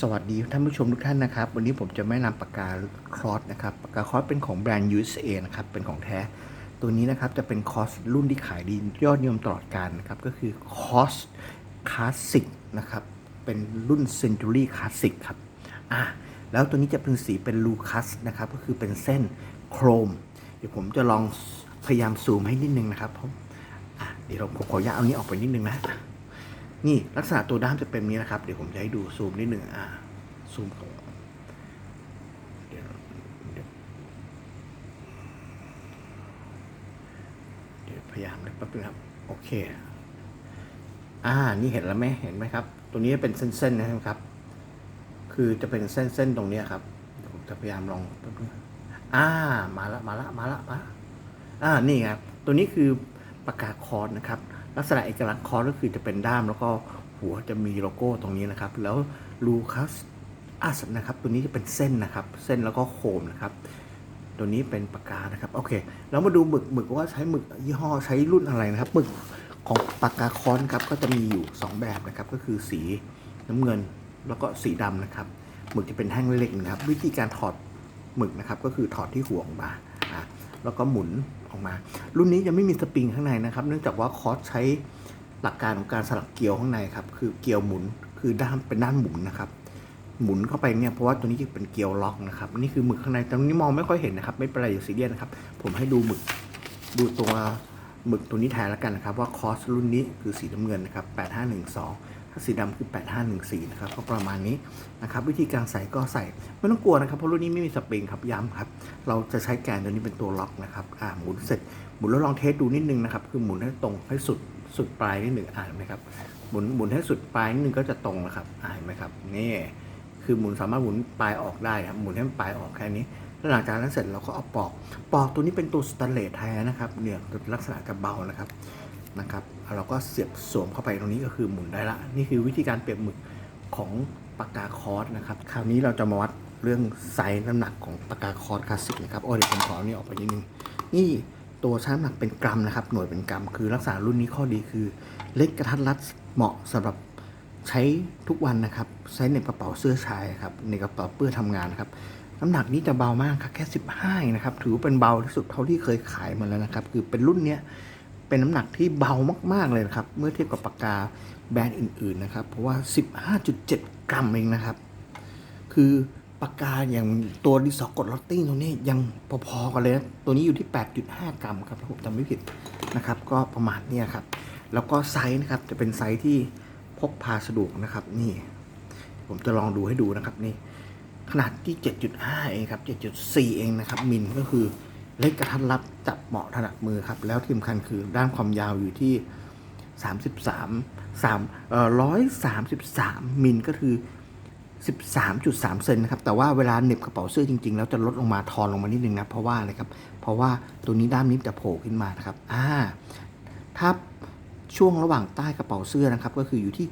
สวัสดีท่านผู้ชมทุกท่านนะครับ วันนี้ผมจะไม่นำปากกาครอสนะครับปากกาครอสเป็นของแบรนด์ USA นะครับเป็นของแท้ ตัวนี้นะครับจะเป็นคอสรุ่นที่ขายดียอดนิยมตลอดกาลนะครับก็คือคอสคลาสสิกนะครับเป็นรุ่น Century Classic ครับอะแล้วตัวนี้จะเป็นสีเป็นลูคัสนะครับก็คือเป็นเส้นโครม เดี๋ยวผมจะลองพยายามซูมให้นิดนึงนะครับผมอะเดี๋ยวเราผมขออนุญาตเอานี้ออกไปนิดนึงนะ นี่ลักษณะตัวด้ามจะเป็นนี้นะครับ เดี๋ยวผมจะให้ดูซูมนิดหนึ่งอ่าซูมก่อนเดี๋ยวเดี๋ยวพยายามเลยแป๊บนึงครับ โอเค อ่า นี่เห็นแล้วไหมเห็นไหมครับ ตัวนี้เป็นเส้นๆนะครับ คือจะเป็นเส้นๆตรงนี้ครับผมจะพยายามลองแป๊บนึงอ่า มาละมาละมาละมาละอ่า นี่ครับ ตัวนี้คือปากกาคอร์สนะครับ ลักษณะเอกลักษณ์คอร์ก็คือจะเป็นด้ามแล้วก็หัวจะมีโลโก้ตรงนี้นะครับ แล้วลูคัสอัสนะครับตัวนี้จะเป็นเส้นนะครับ เส้นแล้วก็โคมนะครับ ตัวนี้เป็นปากกานะครับโอเคแล้วมาดูหมึกหมึกว่าใช้หมึกยี่ห้อใช้รุ่นอะไรนะครับหมึกของปากกาคอนครับก็จะมีอยู่ 2 แบบนะครับ ก็คือสีน้ำเงินแล้วก็สีดำนะครับหมึกจะเป็นแท่งเล็กนะครับ วิธีการถอดหมึกนะครับ ก็คือถอดที่หัวออกมา แล้วก็หมุนออกมา รุ่นนี้ยังไม่มีสปริงข้างในนะครับ เนื่องจากว่าคอร์สใช้หลักการของการสลักเกลียวข้างในครับ คือเกลียวหมุน คือด้านเป็นด้านหมุนนะครับ หมุนเข้าไปเนี่ย เพราะว่าตัวนี้จะเป็นเกลียวล็อกนะครับ นี่คือหมึกข้างใน ตรงนี้มองไม่ค่อยเห็นนะครับ ไม่เป็นไรอย่าซีเรียสนะครับ ผมให้ดูหมึก ดูตัวหมึกตัวนี้แทนแล้วกันนะครับ ว่าคอสรุ่นนี้คือสีน้ำเงินนะครับ 8512ถ้า สีดำคือ 8514 นะครับก็ประมาณนี้นะครับวิธีการใส่ก็ใส่ไม่ต้องกลัวนะครับเพราะรุ่นนี้ไม่มีสปริงครับย้ำครับ เราจะใช้แกนตัวนี้เป็นตัวล็อกนะครับอ่าหมุนเสร็จหมุนแล้วลองเทสดูนิดนึงนะครับคือหมุนให้ตรงให้สุดสุดปลายนิดหนึ่งอ่านไหมครับหมุนหมุนให้สุดปลายนิดนึงก็จะตรงนะครับอ่านไหมครับนี่คือหมุนสามารถหมุนปลายออกได้ครับหมุนให้มันปลายออกแค่นี้แล้วหลังจากนั้นเสร็จเราก็เอาปอก ปอกตัวนี้เป็นตัวสแตนเลสแท้นะครับเนี่ยลักษณะจะเบานะครับนะครับ เราก็เสียบสวมเข้าไปตรงนี้ก็คือหมุนได้ละ นี่คือวิธีการเปรียบหมึกของปากกาคอร์สนะครับ คราวนี้เราจะมาวัดเรื่องไซส์น้ำหนักของปากกาคอร์สคลาสสิกนะครับโอ้เดี๋ยวผมขอนี่ออกไปนิดนึง นี่ตัวชั่งน้ำหนักเป็นกรัมนะครับ หน่วยเป็นกรัม คือลักษณะรุ่นนี้ข้อดีคือ เล็กกระทัดรัดเหมาะสำหรับใช้ทุกวันนะครับ ใช้ในกระเป๋าเสื้อชายครับ ในกระเป๋าเปื้อทำงานครับ น้ำหนักนี้จะเบามากครับแค่ 15นะครับ ถือว่าเป็นเบาที่สุดเท่าที่เคยขายมาแล้วนะครับ คือเป็นรุ่นเนี้ย เป็นน้ำหนักที่เบามากๆเลยนะครับ เมื่อเทียบกับปากกาแบรนด์อื่น ๆนะครับ เพราะว่า 15.7 กรัมเองนะครับ คือปากกาอย่างตัวดิสอกดลอตติ้งตัวนี้ยังพอๆกันเลยนะตัวนี้อยู่ที่ 8.5 กรัมครับถ้าผมจำไม่ผิดนะครับ ก็ประมาณนี้ครับ แล้วก็ไซส์นะครับจะเป็นไซส์ที่พกพาสะดวกนะครับ นี่ ผมจะลองดูให้ดูนะครับนี่ขนาดที่ 7.5 เองครับ 7.4 เองนะครับมิลก็คือ เล็กกระทัดรัดจับเหมาะถนัดมือครับ แล้วที่สำคัญคือด้านความยาวอยู่ที่ 33 3เอ่อ133มิลก็คือ 13.3 เซนนะครับ แต่ว่าเวลาเหน็บกระเป๋าเสื้อจริงๆ แล้วจะลดลงมาทอนลงมานิดนึงนะ เพราะว่าอะไรครับ เพราะว่าตัวนี้ด้ามนี้จะโผล่ขึ้นมานะครับ อ่า ถ้าช่วงระหว่างใต้กระเป๋าเสื้อนะครับ ก็คืออยู่ที่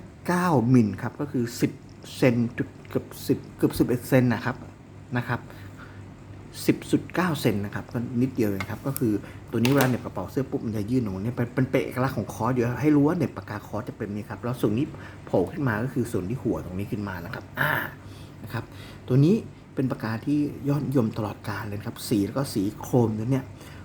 109มิลครับ ก็คือ 10 เซนจุดเกือบ10 เกือบ11 เซนนะครับ นะครับ 10.9 เซนนะครับก็นิดเดียวเองครับ ก็คือตัวนี้เวลาเหน็บกระเป๋าเสื้อปุ๊บมันจะยื่นออกมาเนี่ยเป็นเป็นเอกลักษณ์ของคอสเดี๋ยวให้รู้ว่าเหน็บปากกาคอสจะเป็นนี้ครับ แล้วส่วนนี้โผล่ขึ้นมาก็คือส่วนที่หัวตรงนี้ขึ้นมานะครับ อ่านะครับ ตัวนี้เป็นปากกาที่ยอดนิยมตลอดกาลเลยครับ สีแล้วก็สีโครมตัวเนี้ย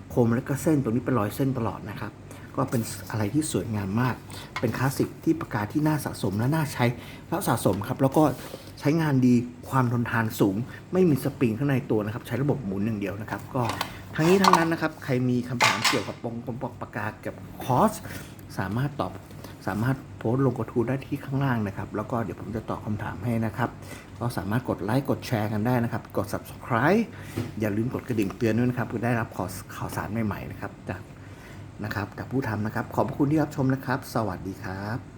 โครมแล้วก็เส้นตรงนี้เป็นรอยเส้นตลอดนะครับ ก็เป็นอะไรที่สวยงามมาก เป็นคลาสสิกที่ปากกาที่น่าสะสมและน่าใช้แล้วสะสมครับ แล้วก็ใช้งานดีความทนทานสูง ไม่มีสปริงข้างในตัวนะครับ ใช้ระบบหมุนอย่างเดียวนะครับ ก็ทั้งนี้ทั้งนั้นนะครับ ใครมีคำถามเกี่ยวกับปงปงปกปากกาเกี่ยวกับคอสสามารถตอบสามารถโพสต์ลงกระทู้ได้ที่ข้างล่างนะครับ แล้วก็เดี๋ยวผมจะตอบคำถามให้นะครับ ก็สามารถกดไลค์กดแชร์กันได้นะครับ กด subscribe อย่าลืมกดกระดิ่งเตือนด้วยนะครับเพื่อได้รับข่าวข่าวสารใหม่ๆนะครับจาก นะครับกับผู้ทำนะครับ ขอบพระคุณที่รับชมนะครับ สวัสดีครับ